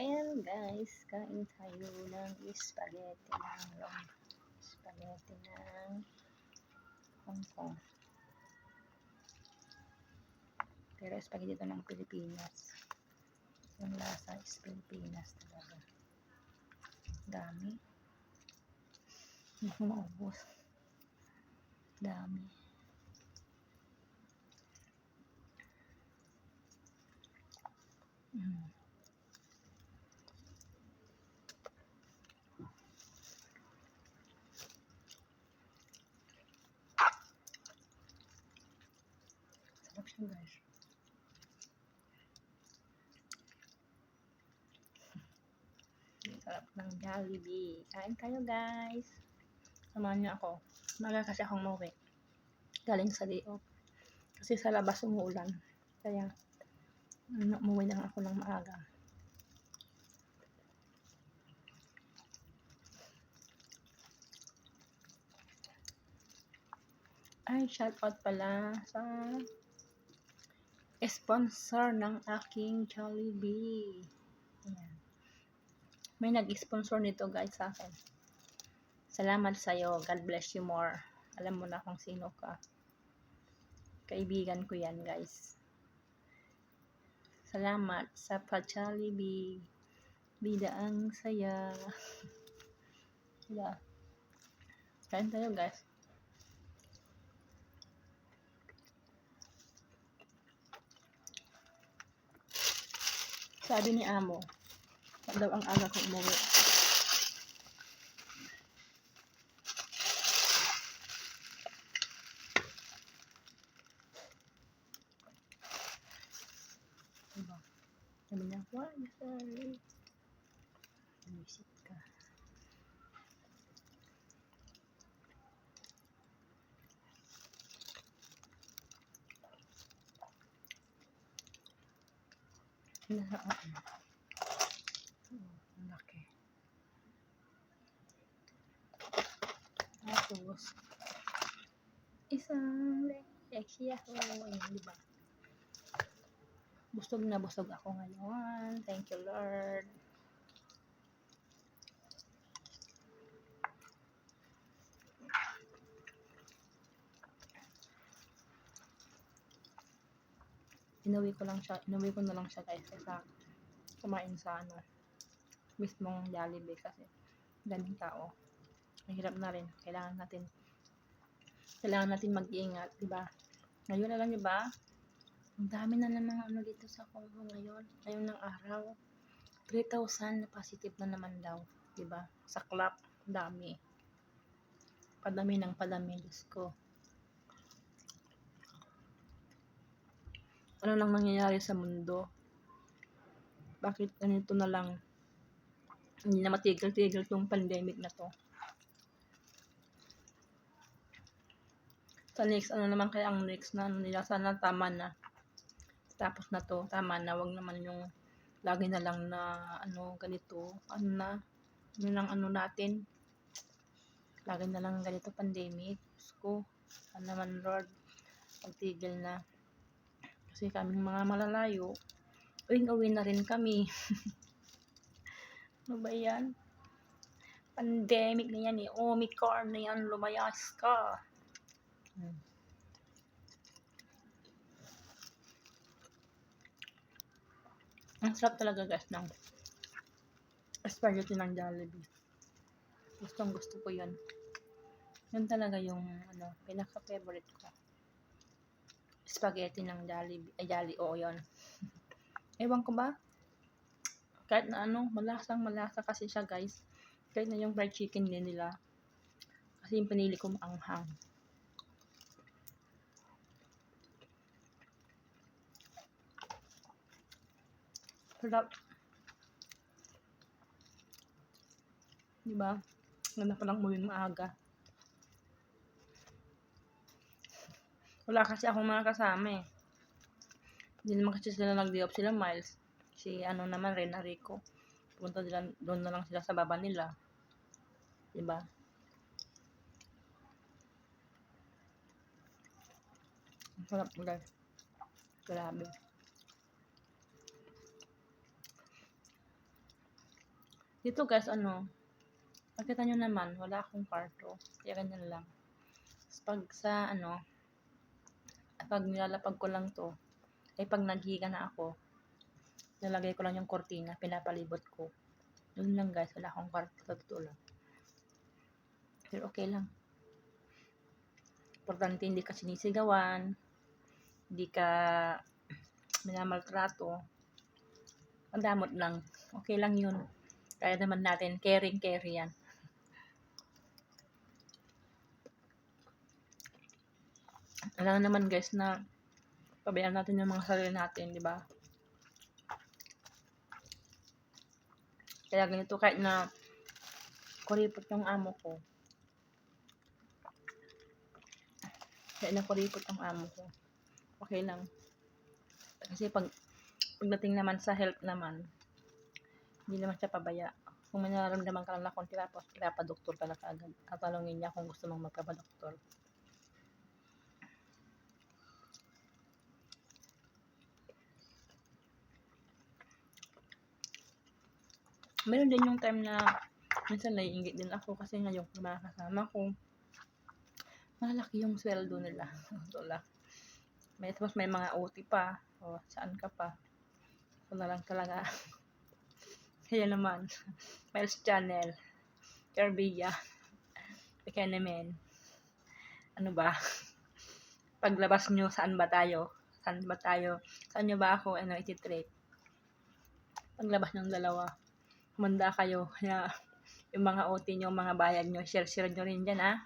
ayan guys, kain tayo ng spaghetti ng spaghetti ng Hong Kong. Pero spaghetti ito ng Pilipinas. Yung lasa is Pilipinas talaga. Dami. Hindi ko maubos. Dami. Mm. Siya guys. Sarap ng Jollibee. Kain tayo guys. Samahan niyo ako. Maga kasi akong mauwi. Galing sa day. Kasi sa labas umuulan. Kaya, ano, umuwi lang ako ng maaga. Ay, shout out pala sa sponsor ng aking Jollibee. Ayan. May nag-sponsor nito guys sa akin. Salamat sa'yo. God bless you more. Alam mo na kung sino ka. Kaibigan ko yan guys. Salamat sa pa-Jollibee. Bida ang saya. yeah. Kain tayo guys. Sabi ni Amo, daw ang aga ko umuwi. Diba? Sabi niya, why sorry? Visit ka. Nasaan? Oh, laki. Tapos, isang sexy ako. Ayan, di ba? Busog na busog ako ngayon. Thank you, Lord. Inuwi ko lang siya, inuwi ko na lang siya guys sa kumain sa ano mismong Jollibee kasi daming tao. Mahirap na rin. Kailangan natin kailangan natin mag-iingat, di ba? Ngayon alam niyo ba? Ang dami na naman ano dito sa Congo ngayon. Ngayon ng araw. 3,000 na positive na naman daw, di ba? Sa club, dami. Padami ng padami, Diyos ko. Ano nang nangyayari sa mundo? Bakit ganito na lang? Hindi na matigil-tigil tong pandemic na to. Sa next, ano naman kaya ang next na ano nila? Sana tama na. Tapos na to, tama na. Wag naman yung lagi na lang na ano, ganito. Ano na? Ano lang ano natin? Lagi na lang ganito pandemic. Diyos ko. Ano naman Lord? Pagtigil na. Kasi kaming mga malalayo, uwing-uwi na rin kami. ano ba yan? Pandemic na yan eh. Omicron na yan. Lumayas ka. Hmm. Ang sarap talaga guys ng spaghetti ng Jollibee. Gustong gusto ko yun. Yun talaga yung ano, pinaka-favorite ko. Spaghetti ng Jollibee. Ay, Jolly. Oo, yun. Ewan ko ba? Kahit na ano, malasang malasa kasi siya guys. Kahit na yung fried chicken din nila. Kasi yung pinili ko maanghang. Sarap. Diba? Ganda pa lang mo yun maaga. Wala kasi akong mga kasama eh. Hindi naman kasi sila nag off sila Miles. Si ano naman rin, Rico. Punta nila, doon na lang sila sa baba nila. Diba? Ang sarap guys. Grabe. Dito guys, ano, makita nyo naman, wala akong kwarto. Kaya ganyan lang. Pag sa, ano, pag nilalapag ko lang to, ay pag naghiga na ako, nalagay ko lang yung kortina, pinapalibot ko. Yun lang guys, wala akong kwarto totoo lang. Pero okay lang. Importante hindi ka sinisigawan, hindi ka minamaltrato. Madamot lang. Okay lang yun. Kaya naman natin, caring, carry yan. Alam naman guys na pabayaan natin yung mga sarili natin, di ba? Kaya ganito kahit na kuripot yung amo ko. Kahit na kuripot yung amo ko. Okay lang. Kasi pag pagdating naman sa health naman, hindi naman siya pabaya. Kung may nararamdaman ka lang na konti tapos doktor ka na kaagad. Tatanungin niya kung gusto mong magpapadoktor. Meron din yung time na minsan naiingit din ako kasi nga yung mga kasama ko malaki yung sweldo nila. Ito lang. May, tapos may mga OT pa. O, saan ka pa? Ako na lang talaga. Kaya naman. Miles Channel. Caribbean. Pekenemen. Ano ba? Paglabas nyo, saan ba tayo? Saan ba tayo? Saan nyo ba ako, ano, ititrate? Paglabas ng dalawa, kumanda kayo. Kaya, yung mga OT nyo, mga bayad nyo, share-share nyo rin dyan, ha?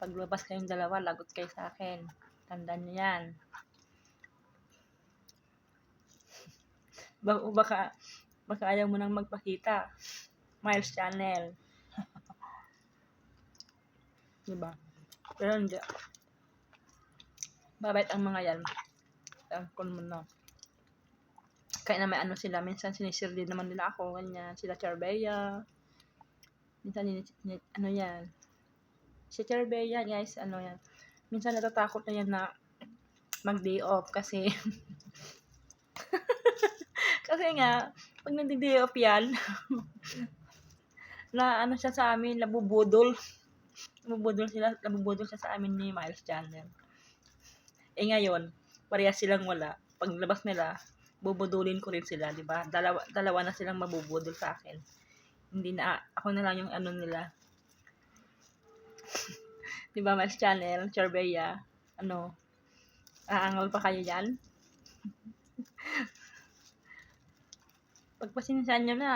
Paglabas kayong dalawa, lagot kayo sa akin. Tandaan nyo yan. Baka, baka, baka ayaw mo nang magpakita. Miles Channel. diba? Pero hindi. Babait ang mga yan. Tangkol mo na. Kaya na may ano sila. Minsan sinisir din naman nila ako. Ganyan. Sila Charbea. Minsan, ano yan. Si Charbea, guys, ano yan. Minsan natatakot na yan na mag-day off kasi kasi nga, pag nag-day off yan, na ano siya sa amin, nabubudol. Nabubudol sila, nabubudol siya sa amin ni Miles Channel. Eh ngayon, parehas silang wala. Pag labas nila, bubudulin ko rin sila, di ba? Dalawa, dalawa na silang mabubudol sa akin. Hindi na, ako na lang yung ano nila. di ba, Miles Channel, Charbea, ano, aangal pa kayo yan? pagpasinsahan nyo na,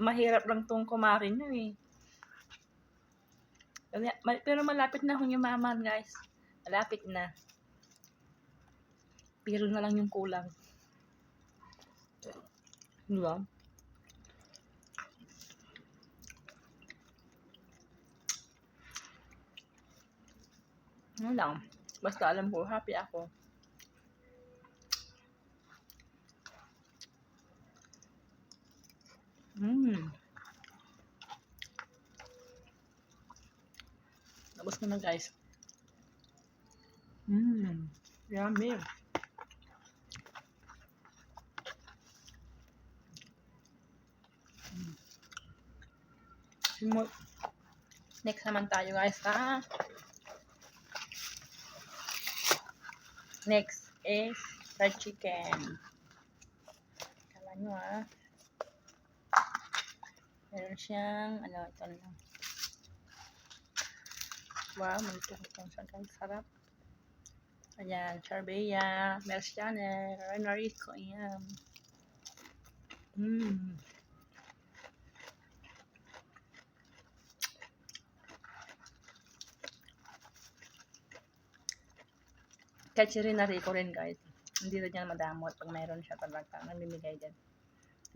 mahirap lang tong kumarin nyo eh. Pero malapit na akong yumaman, guys. Malapit na. Pero na lang yung kulang. Di ba? Ano lang. Basta alam ko, happy ako. Mmm. Tapos ko na guys. Mmm. Yummy. Next naman tayo guys ha. Next is fried chicken. Kala nyo ah. Meron siyang, ano, ito lang. Wow, malutong-lutong siya guys. Sarap. Ayan, charbea, Mel's Channel, Renarico, ayan. Mmm. Kahit si Renarico rin guys. Hindi rin yan madamot pag mayroon siya talaga. Namimigay din.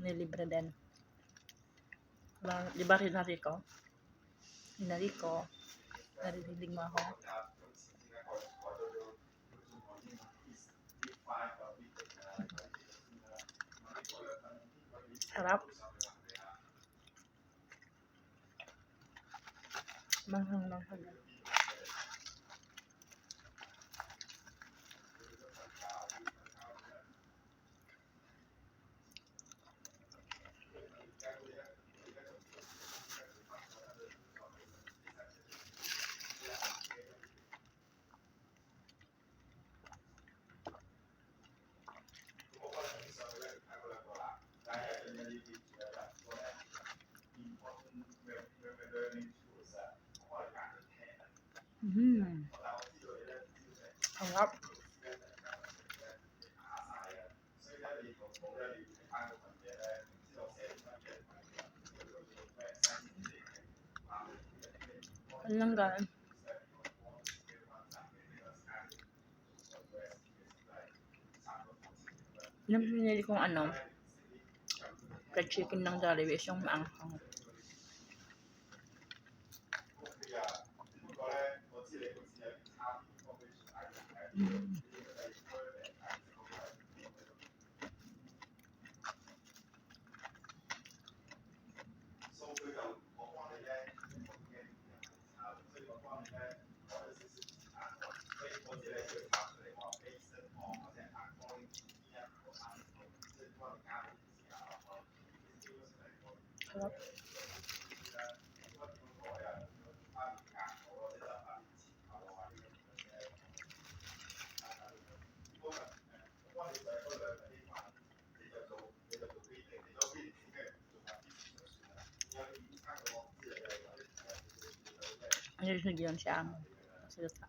Nilibre din. Di ba rin Rico? Rico, narinig mo ako. Sarap. Manghang-manghang. Mm. Sarap. Lang gaan? Yung pinili kong ano, fried chicken ng Jollibee is yung maanghang. Yeah. Rin yun siya amo. Salita.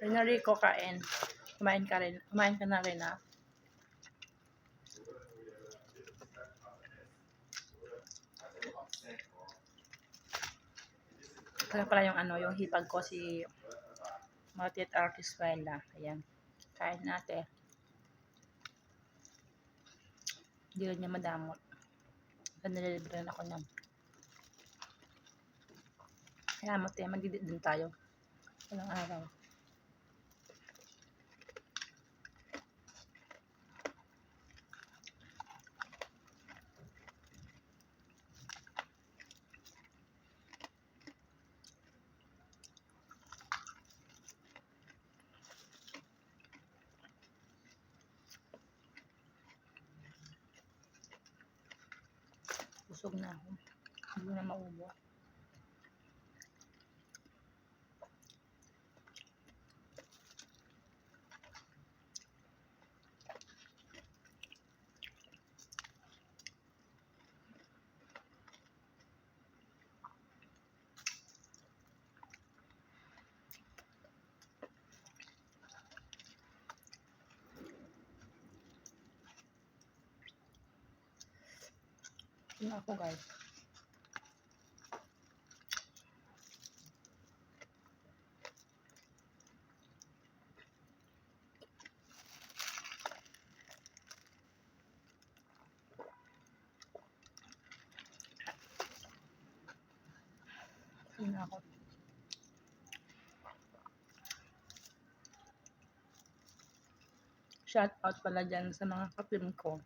Rina Rico kain. Kumain ka rin. Kumain ka na rin ah. Kaya pala yung ano, yung hipag ko si Martit Artistuela. Ayan. Kain natin. Hindi rin niya madamot. Nililibre ako niyan. Kaya mati, magdidit din tayo. Walang araw. Busog na ako. Hindi na maubo. Yun ako guys. Yun. Shout out pala dyan sa mga kapim ko.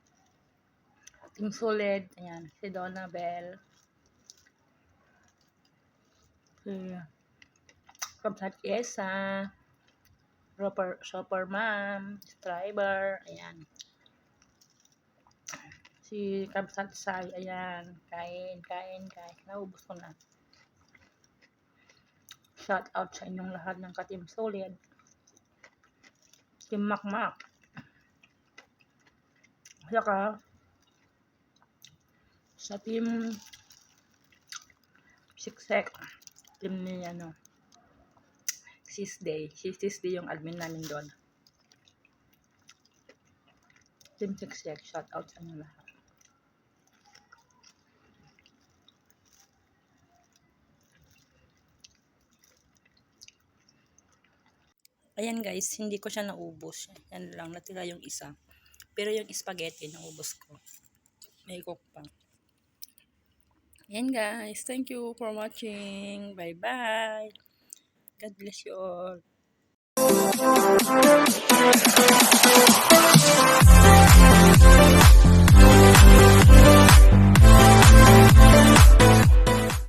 Team Solid, ayan, si Donna Bell. Si Kapsat Esa, Shopper, Shopper Mom, Striber, ayan. Si Kapsat Sai, ayan, kain, kain, kain. Naubos ko na. Shout out sa inyong lahat ng ka-Team Solid. Team Makmak. Saka, sa team Siksek, team ni ano, Sis Day. Si Sis Day yung admin namin doon. Team Siksek, shout out sa inyo lahat. Ayan guys, hindi ko siya naubos. Yan lang, natira yung isa. Pero yung spaghetti, naubos ko. May cook pa. Yan guys. Thank you for watching. Bye-bye. God bless you all.